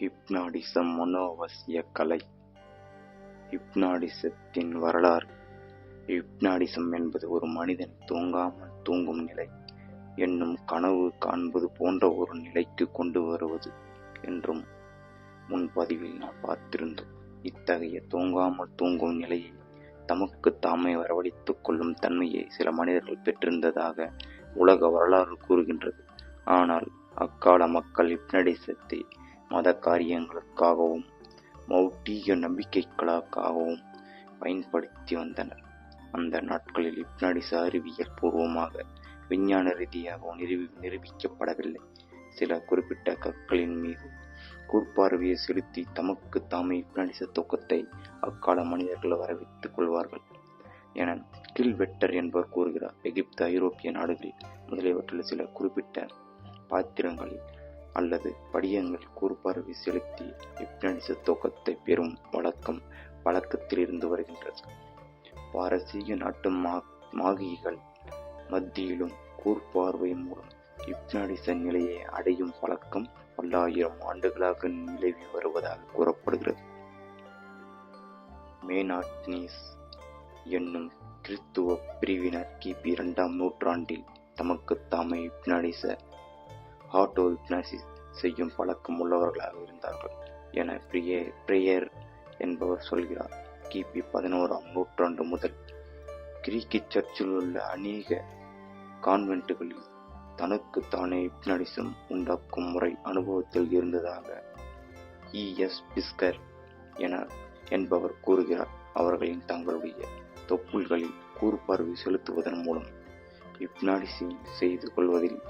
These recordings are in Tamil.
ஹிப்னாடிசம் மனோவசிய கலை. ஹிப்னாடிசத்தின் வரலாறு. ஹிப்னாடிசம் என்பது ஒரு மனிதன் தூங்காமல் தூங்கும் நிலை. என்னும் கனவு காண்பது போன்ற ஒரு நிலைக்கு கொண்டு வருவது என்றும் முன்பதிவில் நாம் பார்த்திருந்தோம் இத்தகைய தூங்காமல் தூங்கும் நிலையை தமக்கு தாமே வரவழைத்துக் கொள்ளும் தன்மையை சில மனிதர்கள் பெற்றிருந்ததாக உலக வரலாறு கூறுகின்றது. ஆனால் அக்கால மக்கள் ஹிப்னடிசத்தை மத காரியங்களுக்காகவும் மௌட்டிய நம்பிக்கைகளுக்காகவும் பயன்படுத்தி வந்தனர். அந்த நாட்களில் ஹிப்னாடிச அறிவியல் பூர்வமாக விஞ்ஞான ரீதியாகவும் நிரூபி நிரூபிக்கப்படவில்லை. சில குறிப்பிட்ட கற்களின் மீது கூர்ப்பார்வையை செலுத்தி தமக்கு தாமே ஹிப்னாடிச தூக்கத்தை அக்கால மனிதர்கள் வரவேற்றுக் கொள்வார்கள் என கில்வெட்டர் என்பவர் கூறுகிறார். எகிப்து ஐரோப்பிய நாடுகளில் முதலியவற்றில் சில குறிப்பிட்ட பாத்திரங்களில் அல்லது படியங்கள் கூர்ப்பார்வை செலுத்தி ஹிப்னாடிச தோக்கத்தை பெறும் வழக்கம் வழக்கத்திலிருந்து வருகின்றது. பாரசீக நாட்டு மா மாகிகள் மத்தியிலும் கூர்பார்வை மூலம் ஹிப்னாடிச நிலையை அடையும் பழக்கம் பல்லாயிரம் ஆண்டுகளாக நிலவி வருவதாக கூறப்படுகிறது. மேனாட்னீஸ் என்னும் கிறித்துவ பிரிவினர் கிபி இரண்டாம் நூற்றாண்டில் தமக்கு தாமே ஹிப்னாடிச ஆட்டோ ஹிப்னாசிஸ் செய்யும் பழக்கம் உள்ளவர்களாக இருந்தார்கள். என பிரிய பிரியர் என்பவர் சொல்கிறார். கிபி பதினோராம் நூற்றாண்டு முதல் கிரீக்கி சர்ச்சில் உள்ள அநேக கான்வென்ட்டுகளில் தனக்கு தானே ஹிப்னடிசம் உண்டாக்கும் முறை அனுபவத்தில் இருந்ததாக இஎஸ் பிஸ்கர் என என்பவர் கூறுகிறார். அவர்களின் தங்களுடைய தொப்புள்களில் கூறுபார்வை செலுத்துவதன் மூலம் ஹிப்னாடிசிங் செய்து கொள்வதில்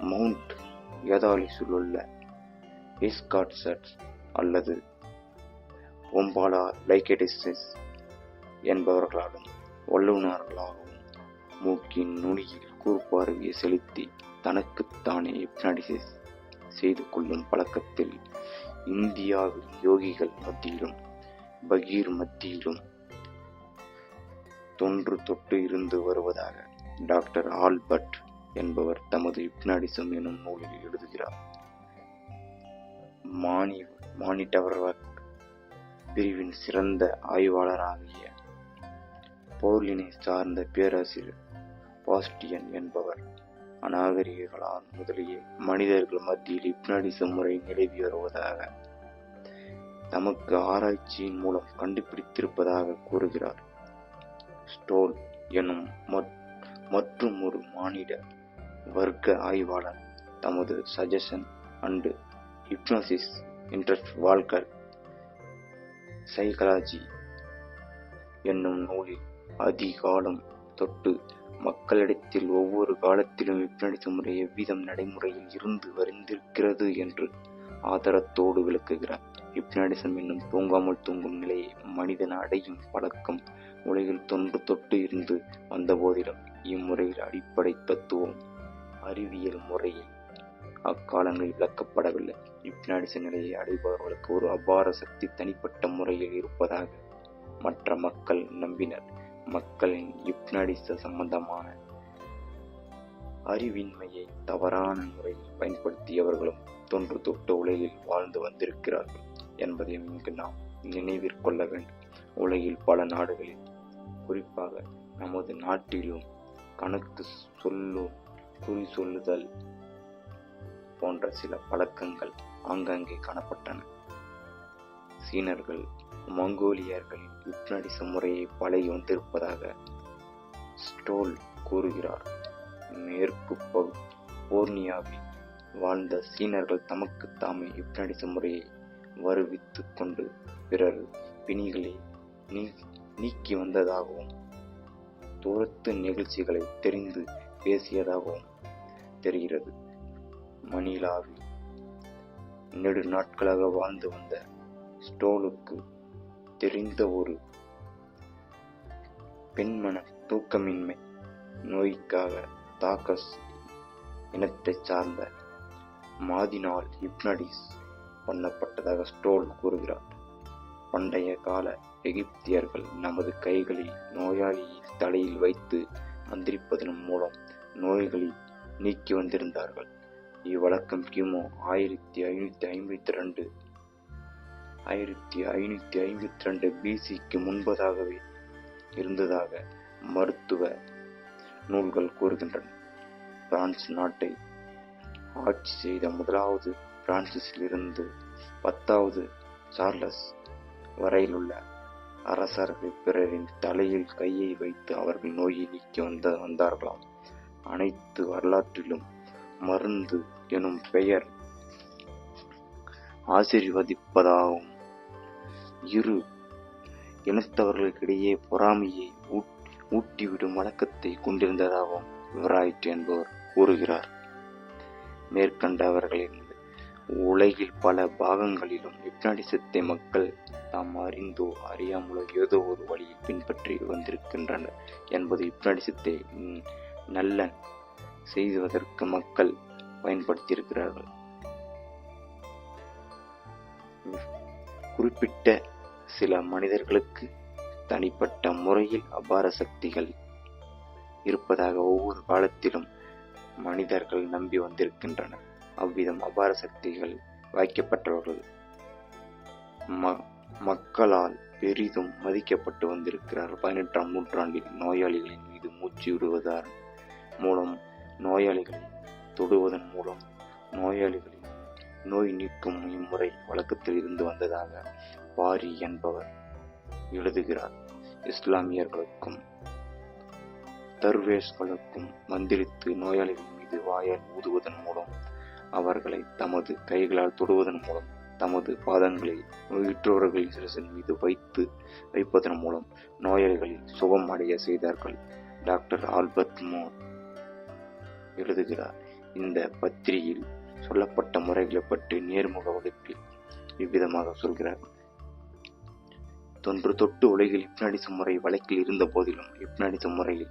மவுண்ட் ஏதாலிஸில் உள்ள அல்லது ஒம்பாலா லைகெடிசஸ் என்பவர்களாலும் வல்லுநர்களாகவும் மூக்கின் நுனியில் கூர்பார்வையை செலுத்தி தனக்குத்தானே ஹிப்னாடிசிஸ் செய்து கொள்ளும் பழக்கத்தில் இந்தியாவில் யோகிகள் மத்தியிலும் பகீர் மத்தியிலும் தொன்று தொட்டு இருந்து வருவதாக டாக்டர் ஆல்பர்ட் என்பவர் தமது ஹிப்னாடிசம் எனும் நூலில் எழுதுகிறார். மானி மானிட்டவர்வக் பிரிவின் சிறந்த ஆய்வாளராகிய பவுலினை சார்ந்த பேராசிரியர் பாஸ்டியன் என்பவர் அநாகரிகளால் முதலிய மனிதர்கள் மத்தியில் இப்னாடிசம் முறை நிலவி வருவதாக தமக்கு ஆராய்ச்சியின் மூலம் கண்டுபிடித்திருப்பதாக கூறுகிறார். ஸ்டோல் எனும் மற்றும் ஒரு மானிட வர்க்க ஆய்வாளர் தமது suggestion and hypnosis interest Walker psychology என்னும் நூலில் அதிகாலம் தொட்டு மக்களிடத்தில் ஒவ்வொரு காலத்திலும் ஹிப்னடிச முறை எவ்விதம் நடைமுறையில் இருந்து வருந்திருக்கிறது என்று ஆதாரத்தோடு விளக்குகிறார். ஹிப்னாடிசம் என்னும் தூங்காமல் தூங்கும் நிலையை மனிதன் அடையும் பழக்கம் உலகில் தொன்று தொட்டு இருந்து வந்த போதிலும் இம்முறையில் அடிப்படை தத்துவம் அறிவியல் முறையில் அக்காலங்களில் விளக்கப்படவில்லை. ஹிப்னாடிச நிலையை அடைபவர்களுக்கு ஒரு அபார சக்தி தனிப்பட்ட முறையில் இருப்பதாக மற்ற மக்கள் நம்பினர். மக்களின் ஹிப்னாடிச சம்பந்தமான அறிவின்மையை தவறான முறையில் பயன்படுத்தியவர்களும் தொன்று தொட்டு உலகில் வாழ்ந்து வந்திருக்கிறார்கள் என்பதை இங்கு நாம் நினைவிற்கொள்ள வேண்டும். உலகில் பல நாடுகளில் குறிப்பாக நமது நாட்டிலும் கணக்கு சொல்லும் குறி சொல்லுதல் போன்ற சில பழக்கங்கள் ஆங்காங்கே காணப்பட்டன. சீனர்கள் மங்கோலியர்களின் ஹிப்னடிச முறையை பழகி வந்திருப்பதாக ஸ்டோல் கூறுகிறார். மேற்கு போர்னியாவில் வாழ்ந்த சீனர்கள் தமக்கு தாமே ஹிப்னடிச முறையை வருவித்து கொண்டு பிறர் பிணிகளை நீக்கி வந்ததாகவும் தூரத்து நிகழ்ச்சிகளை தெரிந்து பேசியதாகவும் தெரிகிறது. மணிலாவில் நெடு நாட்களாக வாழ்ந்து வந்த ஸ்டோலுக்கு தெரிந்த ஒரு பெண்மன தூக்கமின்மை நோய்க்காக தாக்கஸ் இனத்தைச் சார்ந்த மாதினால் ஹிப்னடிஸ் பண்ணப்பட்டதாக ஸ்டோல் கூறுகிறார். பண்டைய கால எகிப்தியர்கள் நமது கைகளில் நோயாளியை தலையில் வைத்து மந்திரிப்பதன் மூலம் நோய்களில் நீக்கி வந்திருந்தார்கள். இவ்வழக்கம் கிமு ஆயிரத்தி ஐநூத்தி ஐம்பத்தி ரெண்டு ஆயிரத்தி ஐநூத்தி ஐம்பத்தி ரெண்டு பிசிக்கு முன்பதாகவே இருந்ததாக மருத்துவ நூல்கள் கூறுகின்றன. பிரான்ஸ் நாட்டை ஆட்சி செய்த முதலாவது பிரான்சிஸிலிருந்து பத்தாவது சார்லஸ் வரையிலுள்ள அரசர்கள் பிறரின் தலையில் கையை வைத்து அவர்கள் நோயை நீக்கி வந்த வந்தார்களாம். அனைத்து வரலாற்றிலும் மருந்து எனும் பெயர் ஆசீர்வதிப்பதாகும். இரு இனத்தவர்களுக்கிடையே பொறாமையை ஊட்டிவிடும் வழக்கத்தை கொண்டிருந்ததாகவும் விவராயிற்று என்பவர் கூறுகிறார். மேற்கண்டவர்களின் உலகில் பல பாகங்களிலும் ஹிப்னாடிசத்தை மக்கள் தாம் அறிந்தோ அறியாமலோ ஏதோ ஒரு வழியை பின்பற்றி வந்திருக்கின்றனர் என்பது ஹிப்னாடிசத்தை நல்ல செய்வதற்கு மக்கள் பயன்படுத்தியிருக்கிறார்கள். குறிப்பிட்ட சில மனிதர்களுக்கு தனிப்பட்ட முறையில் அபார சக்திகள் இருப்பதாக ஒவ்வொரு காலத்திலும் மனிதர்கள் நம்பி வந்திருக்கின்றனர் அவ்விதம் அபார சக்திகள் வாய்க்கப்பட்டவர்கள் ம- மக்களால் பெரிதும் மதிக்கப்பட்டு வந்திருக்கிறார்கள். பதினெட்டாம் நூற்றாண்டில் நோயாளிகளின் மீது மூச்சு விடுவதால் மூலம் நோயாளிகளை தொடுவதன் மூலம் நோயாளிகளின் நோய் நீக்கும் இம்முறை வழக்கத்தில் இருந்து வந்ததாக பாரி என்பவர் எழுதுகிறார். இஸ்லாமியர்களுக்கும் தர்வேஷ்களுக்கும் மந்திரித்து நோயாளிகள் மீது வாயால் ஊதுவதன் மூலம் அவர்களை தமது கைகளால் தொடுவதன் மூலம் தமது பாதங்களை நோயுற்றவர்களின் சிறுசின் மீது வைத்து வைப்பதன் மூலம் நோயாளிகளில் சுகம் அடைய செய்தார்கள். டாக்டர் ஆல்பர்ட் மோர் எழுதுகிறார். இந்த பத்திரிகையில் சொல்லப்பட்ட முறைகளை பற்றி நேர்முக வகுப்பில் இவ்விதமாக சொல்கிறார். தொன்று தொட்டு உலகில் ஹிப்னாடிசம் முறை வழக்கில் இருந்த போதிலும் ஹிப்னாடிசம் முறையில்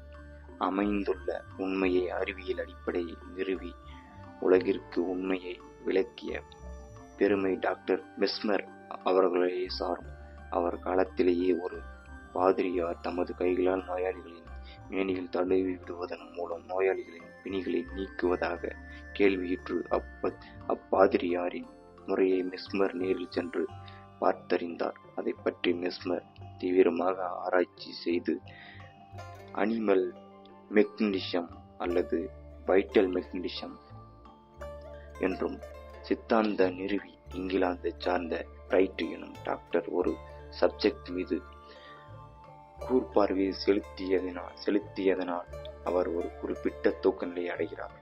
அமைந்துள்ள உண்மையை அறிவியல் அடிப்படையில் நிறுவி உலகிற்கு உண்மையை விளக்கிய பெருமை டாக்டர் மெஸ்மர் அவர்களையே சாரும் அவர் காலத்திலேயே ஒரு பாதிரியார் தமது கைகளால் நோயாளிகளின் மேனியில் தழுவி விடுவதன் மூலம் நோயாளிகளின் பிணிகளை நீக்குவதாக கேள்வியுற்று அப்ப அப்பாதிரியாரின் முறையை மெஸ்மர் நேரில் சென்று பார்த்தறிந்தார். அதை பற்றி மெஸ்மர் தீவிரமாக ஆராய்ச்சி செய்து அனிமல் மெக்னிஷம் அல்லது வைட்டல் மெக்னிஷம் என்றும் சித்தாந்த நிறுவி இங்கிலாந்தை சார்ந்த பிரைட் எனும் டாக்டர் ஒரு சப்ஜெக்ட் மீது கூர்பார்வையை செலுத்தியதனால் செலுத்தியதனால் அவர் ஒரு குறிப்பிட்ட தூக்கநிலை அடைகிறார்.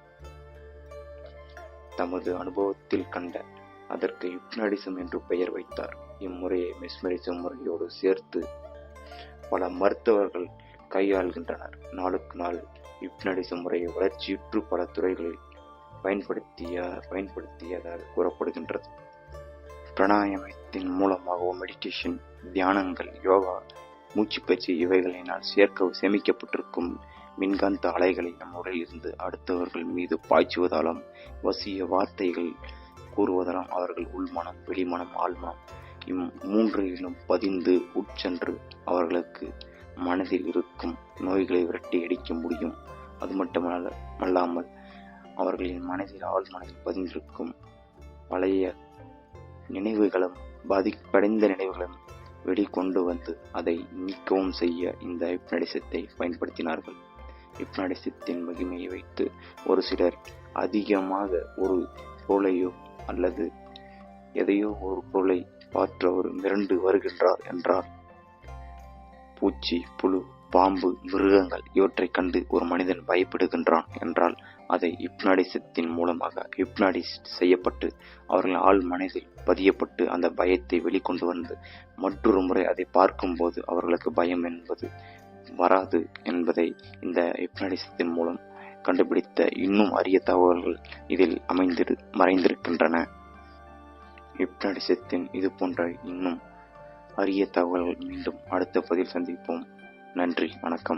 தமது அனுபவத்தில் கண்ட அதற்கு யுக்னடிசம் என்று பெயர் வைத்தார். இம்முறையை மெஸ்மரிசம் முறையோடு சேர்த்து பல மருத்துவர்கள் கையாள்கின்றனர். நாளுக்கு நாள் யுக்னடிசம் முறையை வளர்ச்சியுற்று பல துறைகளில் பயன்படுத்திய பயன்படுத்தியதாக கூறப்படுகின்றது. பிராணாயாமத்தின் மூலமாகவும் மெடிடேஷன் தியானங்கள் யோகா மூச்சுப்பயிற்சி இவைகளினால் சேர்க்க சேமிக்கப்பட்டிருக்கும் மின்காந்த அலைகளை நம் உடலில் இருந்து அடுத்தவர்கள் மீது பாய்ச்சுவதாலும் வசிய வார்த்தைகள் கூறுவதாலும் அவர்கள் உள்மனம் வெளிமனம் ஆழ்மனம் இம் மூன்றிலும் பதிந்து உட்சென்று அவர்களுக்கு மனதில் இருக்கும் நோய்களை விரட்டி அடிக்க முடியும். அது மட்டுமல்ல அல்லாமல் அவர்களின் மனதில் ஆழ் மனதில் பதிந்திருக்கும் பழைய நினைவுகளும் பாதிப்படைந்த நினைவுகளும் வெளிக்கொண்டு வந்து அதை நீக்கவும் செய்ய இந்த ஹிப்னடிசத்தை பயன்படுத்தினார்கள். ஹிப்னடிசத்தின் மகிமையை வைத்து ஒரு சிலர் அதிகமாக ஒரு பொருளையோ அல்லது எதையோ ஒரு பொருளை பார்த்து அவர் மிரண்டு வருகின்றார் என்றார். பூச்சி புழு பாம்பு மிருகங்கள் இவற்றைக் கண்டு ஒரு மனிதன் பயப்படுகின்றான் என்றால் அதை ஹிப்னாடிசத்தின் மூலமாக ஹிப்னாடிஸ் செய்யப்பட்டு அவர்கள் ஆள் மனதில் பதியப்பட்டு அந்த பயத்தை வெளிக்கொண்டு வந்து மற்றொரு முறை அதை பார்க்கும்போது அவர்களுக்கு பயம் என்பது வராது என்பதை இந்த ஹிப்னாடிசத்தின் மூலம் கண்டுபிடித்த இன்னும் அரிய தகவல்கள் இதில் அமைந்திரு மறைந்திருக்கின்றன. ஹிப்னாடிசத்தின் இது போன்ற இன்னும் அரிய தகவல்கள் மீண்டும் அடுத்த பதில் சந்திப்போம். நன்றி வணக்கம்.